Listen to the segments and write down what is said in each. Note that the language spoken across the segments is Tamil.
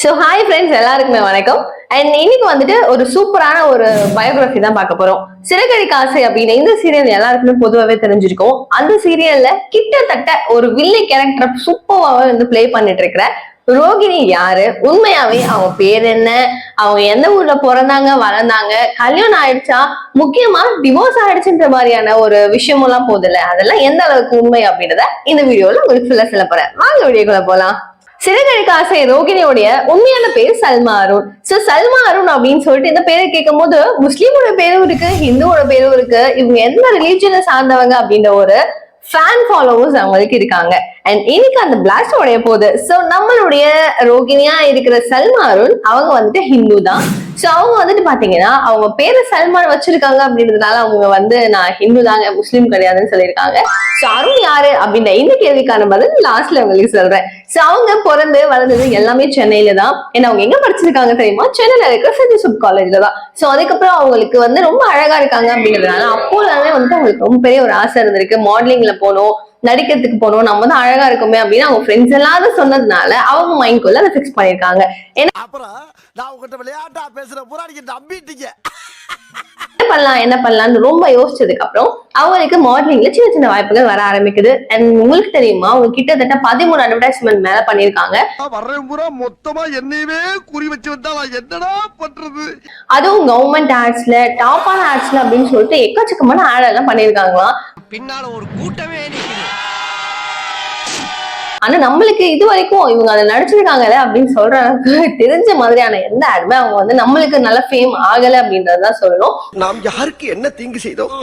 ஸோ ஹாய் ஃப்ரெண்ட்ஸ் எல்லாருக்குமே வணக்கம். அண்ட் இன்னைக்கு வந்துட்டு ஒரு சூப்பரான ஒரு பயோகிராஃபி தான் பார்க்க போறோம். சிறகடி காசை அப்படின்னு இந்த சீரியல் எல்லாருக்குமே பொதுவாகவே தெரிஞ்சிருக்கும். அந்த சீரியல்ல கிட்டத்தட்ட ஒரு வில்லை கேரக்டர் சூப்பராகவே வந்து ப்ளே பண்ணிட்டு இருக்கிற ரோகிணி யாரு? உண்மையாவே அவங்க பேர் என்ன? அவங்க எந்த ஊர்ல பிறந்தாங்க வளர்ந்தாங்க? கல்யாணம் ஆயிடுச்சா? முக்கியமா டிவோர்ஸ் ஆயிடுச்சுன்ற மாதிரியான ஒரு விஷயமெல்லாம் போதில்ல. அதெல்லாம் எந்த அளவுக்கு உண்மை அப்படின்றத இந்த வீடியோல உங்களுக்கு ஃபுல்லா சொல்ல போறேன். வாங்க வீடியோக்குள்ள போலாம். சிறகழிக்க ஆசை ரோகிணியோடைய உண்மையான பேர் சல்மா அருண். சோ சல்மா அருண் அப்படின்னு சொல்லிட்டு இந்த பேரை கேட்கும் போது முஸ்லீமோட பேரும் இருக்கு ஹிந்துவோட பேரும் இருக்கு. இவங்க எந்த ரிலீஜனை சார்ந்தவங்க அப்படின்ற ஒரு ஃபேன் ஃபாலோவர்ஸ் அவங்களுக்கு இருக்காங்க. அண்ட் இன்னைக்கு அந்த பிளாஸ்ட் உடைய போகுது ஸோ நம்மளுடைய ரோகிணியா இருக்கிற சல்மா அருண் அவங்க வந்துட்டு ஹிந்து தான். ஸோ அவங்க வந்துட்டு பாத்தீங்கன்னா அவங்க பேரை சல்மான் வச்சிருக்காங்க அப்படின்றதுனால அவங்க வந்து நான் ஹிந்து தாங்க முஸ்லீம் கிடையாதுன்னு சொல்லியிருக்காங்க. ஸோ அருண் யாரு அப்படின்ற இந்த கேள்விக்கான பதில் லாஸ்ட்ல உங்களுக்கு சொல்றேன். ஸோ அவங்க பிறந்து வளர்ந்தது எல்லாமே சென்னையில தான். ஏன்னா அவங்க எங்க படிச்சிருக்காங்க தெரியுமா? சென்னையில இருக்கிற செஞ்சி சுப் காலேஜ்ல தான். ஸோ அதுக்கப்புறம் அவங்களுக்கு வந்து ரொம்ப அழகா இருக்காங்க அப்படின்றதுனால அப்போலாமே வந்துட்டு அவங்களுக்கு ரொம்ப பெரிய ஒரு ஆசை இருந்திருக்கு. மாடலிங்ல போகணும் நடிக்கிறதுக்கு போகணும் நம்ம தான் அழகா இருக்குமே அப்படின்னு அவங்க ஃப்ரெண்ட்ஸ் எல்லாரும் சொன்னதுனால அவங்க மைண்ட்குள்ள அதை ஃபிக்ஸ் பண்ணிருக்காங்க ஏன்னா அப்புறம் நான் உங்ககிட்ட விளையாட்டா பேசுற பூரா நீங்க நம்பிட்டீங்க. என்ன பண்ணலாம் என்ன பண்ணலாம்னு ரொம்ப யோசிச்சதுக்கு அப்புறம் அவங்களுக்கு மாடலிங்ல சின்ன சின்ன வாய்ப்புகள் வர ஆரம்பிக்குது. அண்ட் உங்களுக்கு தெரியுமா அவங்க கிட்டத்தட்ட பதிமூணு அட்வர்டைஸ்மெண்ட் மேல பண்ணிருக்காங்க மொத்தமா என்னையவே குறி வச்சு வந்தா என்னடா பண்றது? அதுவும் கவர்மெண்ட் ஆட்ஸ்ல டாப்பான ஆட்ஸ்ல அப்படின்னு சொல்லிட்டு எக்கச்சக்கமான ஆட் எல்லாம் பண்ணிருக்காங்களாம் பின்னால ஒரு கூட்டமே நிக்குது. ஆனா நம்மளுக்கு இது வரைக்கும் இவங்க அதை நடிச்சிருக்காங்கல்ல அப்படின்னு சொல்ற தெரிஞ்ச மாதிரியான எந்த ஆடுமே அவங்க வந்து நம்மளுக்கு நல்ல ஃபேம் ஆகல அப்படின்றதான் சொல்லணும். நாம் யாருக்கு என்ன தீங்கு செய்தோம்?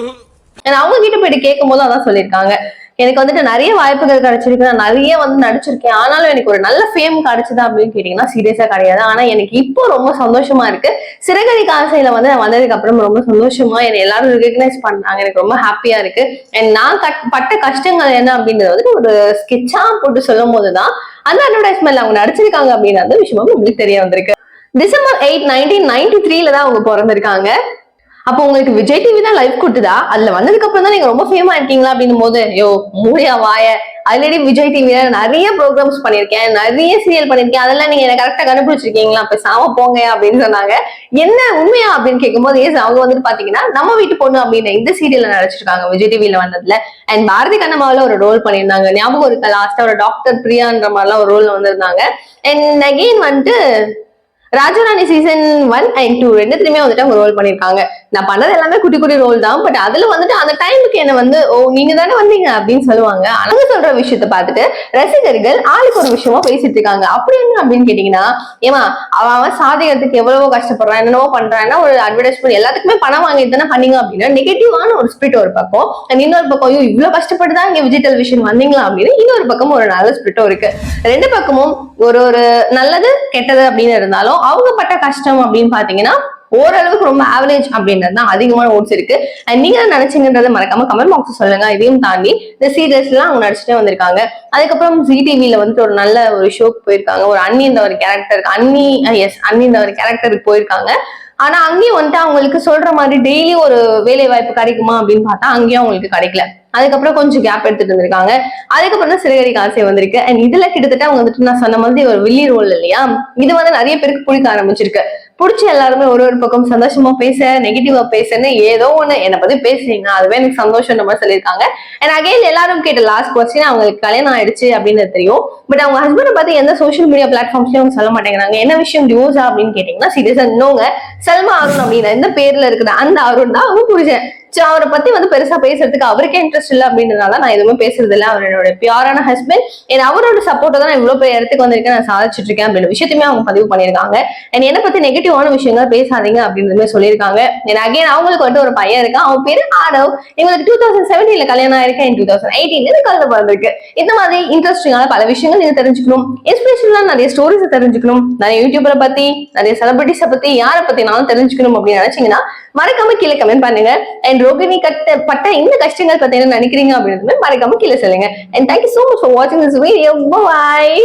ஏன்னா அவங்க கிட்ட போயிட்டு கேட்கும் போது அதான் சொல்லியிருக்காங்க. எனக்கு வந்துட்டு நிறைய வாய்ப்புகள் கிடைச்சிருக்கு. நான் நிறைய வந்து நடிச்சிருக்கேன். ஆனாலும் எனக்கு ஒரு நல்ல ஃபேம் கிடைச்சதா அப்படின்னு கேட்டீங்கன்னா சீரியஸா கிடையாது. ஆனா எனக்கு இப்போ ரொம்ப சந்தோஷமா இருக்கு. சிறகடி காசையில வந்து நான் வந்ததுக்கு அப்புறம் ரொம்ப சந்தோஷமா என்னை எல்லாரும் ரெகக்னைஸ் பண்ணாங்க. எனக்கு ரொம்ப ஹாப்பியா இருக்கு. And நான் கட்- பட்ட கஷ்டங்கள் என்ன அப்படின்றது வந்துட்டு ஒரு ஸ்கெட்சா போட்டு சொல்லும் போதுதான் அந்த அட்வர்டைஸ்மெண்ட்ல அவங்க நடிச்சிருக்காங்க அப்படின்ற அந்த விஷயமும் உங்களுக்கு தெரிய வந்திருக்கு. டிசம்பர் எயிட் நைன்டீன் நைன்டி த்ரீல தான் அவங்க பிறந்திருக்காங்க. அப்போ உங்களுக்கு விஜய் டிவி தான் லைஃப் கொடுத்துதா? அதுல வந்ததுக்கு அப்புறம் தான் நீங்க ரொம்ப ஃபேமா இருக்கீங்களா அப்படின்னும் போது ஐயோ மூடியா வாய. ஆல்ரெடி விஜய் டிவில நிறைய ப்ரோக்ராம்ஸ் பண்ணிருக்கேன் நிறைய சீரியல் பண்ணிருக்கேன் அதெல்லாம் நீங்க என்ன கரெக்டா கண்டுபிடிச்சிருக்கீங்களா? இப்ப சாம போங்க அப்படின்னு சொன்னாங்க. என்ன உண்மையா அப்படின்னு கேட்கும்போது ஏஸ் அவங்க வந்துட்டு பாத்தீங்கன்னா நம்ம வீட்டு பொண்ணு அப்படின்னு இந்த சீரியல்ல நடிச்சிருக்காங்க விஜய் டிவில வந்ததுல. அண்ட் பாரதி கண்ணம்மாவில ஒரு ரோல் பண்ணியிருந்தாங்க. ஞாபகம் இருக்கா? லாஸ்டா ஒரு டாக்டர் பிரியான்ற மாதிரிலாம் ஒரு ரோல் வந்திருந்தாங்க. அண்ட் அகெயின் வந்துட்டு Rajarani season one and two ரெண்டுத்துலயுமே வந்துட்டு அவங்க ரோல் பண்ணிருக்காங்க நான் பண்ணது எல்லாமே குட்டி குட்டி ரோல் தான் பட் அதுல வந்துட்டு அந்த டைமுக்கு என்ன வந்து ஓ நீங்க தானே வந்தீங்க அப்படின்னு சொல்லுவாங்க. அவங்க சொல்ற விஷயத்த பார்த்துட்டு ரசிகர்கள் ஆளுக்கு ஒரு விஷயமா பேசிட்டு இருக்காங்க. அப்படி என்ன அப்படின்னு கேட்டீங்கன்னா ஏமா அவன் அவன் சாதிக்கிறதுக்கு எவ்வளவோ கஷ்டப்படுறான் என்னென்னவோ பண்றான்னா ஒரு அட்வர்டைஸ்மெண்ட் எல்லாத்துக்குமே பணம் வாங்கிட்டு தானே பண்ணீங்க அப்படின்னா நெகட்டிவான ஒரு ஸ்பிரிட் ஒரு பக்கம் அண்ட் இன்னொரு பக்கம் ஐயோ இவ்வளவு கஷ்டப்பட்டு தான் இங்க விஜய் டெலிவிஷன் வந்தீங்களா? அப்படின்னு இன்னொரு பக்கம் ஒரு நல்ல ஸ்பிரிட்டும் இருக்கு. ரெண்டு பக்கமும் ஒரு ஒரு நல்லது கெட்டது அப்படின்னு இருந்தாலும் அவங்க பட்ட கஷ்டம் அப்படின்னு பாத்தீங்கன்னா ஓரளவுக்கு ரொம்ப ஆவரேஜ் அப்படின்றது தான் அதிகமான ஓட்ஸ் இருக்கு. அண்ட் நீங்க நினைச்சீங்கன்றத மறக்காம கமெண்ட் பாக்ஸ் சொல்லுங்க. இதையும் தாண்டி இந்த சீரியல்ஸ் எல்லாம் அவங்க நடிச்சுட்டே வந்திருக்காங்க. அதுக்கப்புறம் ஜி டிவில வந்துட்டு ஒரு நல்ல ஒரு ஷோக்கு போயிருக்காங்க. ஒரு அண்ணி இந்த ஒரு கேரக்டர் அண்ணி எஸ் அண்ணி இந்த ஒரு கேரக்டருக்கு போயிருக்காங்க. ஆனா அங்கேயும் வந்துட்டு அவங்களுக்கு சொல்ற மாதிரி டெய்லி ஒரு வேலை வாய்ப்பு கிடைக்குமா அப்படின்னு பார்த்தா அங்கேயும் அவங்களுக்கு கிடைக்கல. அதுக்கப்புறம் கொஞ்சம் கேப் எடுத்துட்டு வந்திருக்காங்க. அதுக்கப்புறம் தான் சிறுகடி காசை வந்திருக்கு. அண்ட் இதுல கிட்டத்தட்ட அவங்க வந்துட்டு நான் சொன்ன மாதிரி ஒரு வில்லி ரோல் இல்லையா? இது வந்து நிறைய பேருக்கு பிடிக்க ஆரம்பிச்சிருக்கு. பிடிச்ச எல்லாருமே ஒரு ஒரு பக்கம் சந்தோஷமா பேச நெகட்டிவா பேசுன்னு ஏதோ ஒண்ணு. என்னை பத்தி பேசுறீங்க அதுவே எனக்கு சந்தோஷம் மாதிரி சொல்லியிருக்காங்க. அண்ட் அகைன் எல்லாரும் கேட்ட லாஸ்ட் கொஸ்டின் அவங்களுக்கு கல்யாணம் ஆயிடுச்சு அப்படின்னு தெரியும். பட் அவங்க ஹஸ்பண்டை பத்தி எந்த சோஷியல் மீடியா பிளாட்ஃபார்ம்ஸ்லயும் அவங்க சொல்ல மாட்டேங்கிறாங்க. என்ன விஷயம் டிவோர்ஸா அப்படின்னு கேட்டீங்கன்னா சீரியஸா இன்னொங்க சல்மா அருண் அப்படின்னு எந்த பேர்ல இருக்கிற அந்த அருண் தான் அவங்க புரிஞ்சேன் சோ அவரை பத்தி வந்து பெருசா பேசுறதுக்கு அவருக்கே இன்ட்ரெஸ்ட் இல்ல அப்படின்றதுனால நான் எதுவுமே பேசுறது இல்ல. அவரோட பியூரான ஹஸ்பண்ட் என் அவரோட சப்போர்ட்டை தான் நான் இவ்வளவு பெரிய இடத்துக்கு வந்திருக்கேன். நான் சாதிச்சிட்டு இருக்கேன் அப்படின்னு விஷயத்தையுமே அவங்க பதிவு பண்ணியிருக்காங்க. அண்ட் என்னை பத்தி நெகட்டிவான விஷயங்கள் பேசாதீங்க அப்படின்றதுமே சொல்லியிருக்காங்க. அண்ட் அகைன் அவங்களுக்கு வந்து ஒரு பையன் இருக்கான். அவன் பேரு ஆடவ். எங்களுக்கு டூ தௌசண்ட் செவன்டீன்ல கல்யாணம் ஆயிருக்கேன். டூ தௌசண்ட் எயிட்டீன்ல கல்ல பிறந்திருக்கு இந்த மாதிரி இன்ட்ரெஸ்டிங்கான பல விஷயங்கள் நீங்க தெரிஞ்சுக்கணும். இன்ஸ்பிரேஷனலா நிறைய ஸ்டோரிஸ் தெரிஞ்சுக்கணும். நிறைய யூடியூபரை பத்தி நிறைய செலிபிரிட்டிஸை பத்தி யாரை பத்தினாலும் தெரிஞ்சுக்கணும் அப்படின்னு நினைச்சீங்கன்னா மறக்காம கீழே கமெண்ட் பண்ணுங்க. அண்ட் ரோகிணி கட்ட பட்ட இந்த கஷ்டங்கள் பத்தி என்ன நினைக்கிறீங்க அப்படின்னு மறக்காம கீழே சொல்லுங்க. And thank you so much for வாட்சிங் திஸ் வீடியோ பாய்